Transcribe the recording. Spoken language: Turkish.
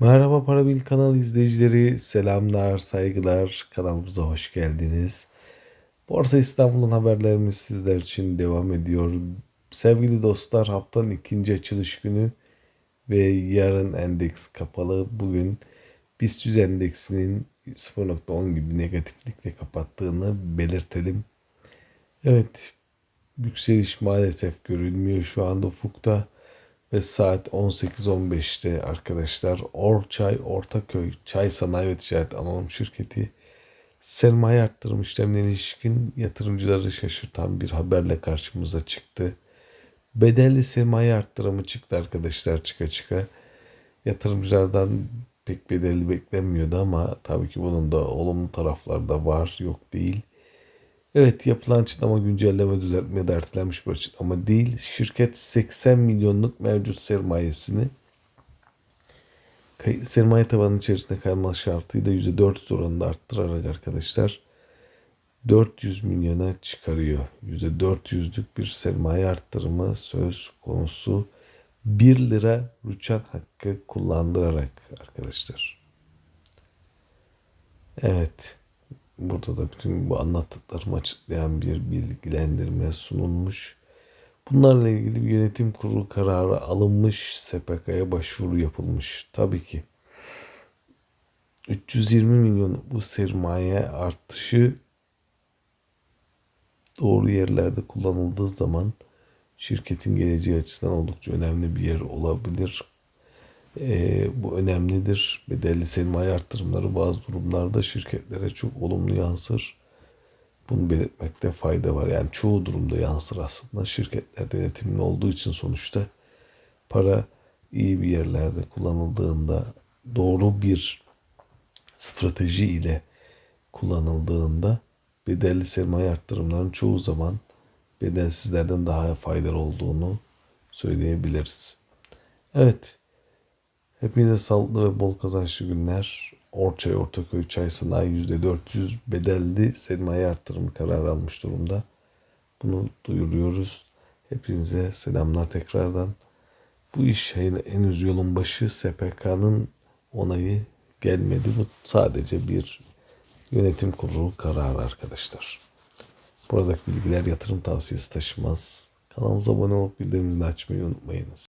Merhaba Parabil kanal izleyicileri, selamlar, saygılar. Kanalımıza hoş geldiniz. Borsa İstanbul'un haberlerimiz sizler için devam ediyor. Sevgili dostlar, haftanın ikinci açılış günü ve yarın endeks kapalı. Bugün BIST 100 endeksinin 0.10 gibi negatiflikle kapattığını belirtelim. Evet, yükseliş maalesef görülmüyor şu anda ufukta ve saat 18.15'te arkadaşlar Orçay Ortaköy Çay Sanayi ve Ticaret Anonim Şirketi sermaye arttırım işlemlerine ilişkin yatırımcıları şaşırtan bir haberle karşımıza çıktı. Bedelli sermaye arttırımı çıktı arkadaşlar çıka çıka. Yatırımcılardan pek bedelli beklenmiyordu ama tabii ki bunun da olumlu tarafları da var yok değil. Evet yapılan açıklama güncelleme düzeltme de ertelenmiş bir açıklama değil. Şirket 80 milyonluk mevcut sermayesini sermaye tabanının içerisinde kalma şartıyla %400 oranında arttırarak arkadaşlar 400 milyona çıkarıyor. %400'lük bir sermaye arttırımı söz konusu 1 lira rüçhan hakkı kullandırarak arkadaşlar. Evet. Burada da bütün bu anlattıklarımı açıklayan bir bilgilendirme sunulmuş. Bunlarla ilgili bir yönetim kurulu kararı alınmış, SPK'ya başvuru yapılmış. Tabii ki 320 milyon bu sermaye artışı doğru yerlerde kullanıldığı zaman şirketin geleceği açısından oldukça önemli bir yer olabilir. E, bu önemlidir. Bedelli sermaye arttırımları bazı durumlarda şirketlere çok olumlu yansır. Bunu belirtmekte fayda var. Yani çoğu durumda yansır aslında. Şirketler denetimli olduğu için sonuçta para iyi bir yerlerde kullanıldığında doğru bir strateji ile kullanıldığında bedelli sermaye arttırımlarının çoğu zaman bedelsizlerden daha faydalı olduğunu söyleyebiliriz. Evet. Hepinize sağlıklı ve bol kazançlı günler. Orçay Ortaköy Çay Sanayi %400 bedelli sermaye arttırımı kararı almış durumda. Bunu duyuruyoruz. Hepinize selamlar tekrardan. Bu iş henüz yolun başı SPK'nın onayı gelmedi. Bu sadece bir yönetim kurulu kararı arkadaşlar. Buradaki bilgiler yatırım tavsiyesi taşımaz. Kanalımıza abone olup bildirimleri açmayı unutmayınız.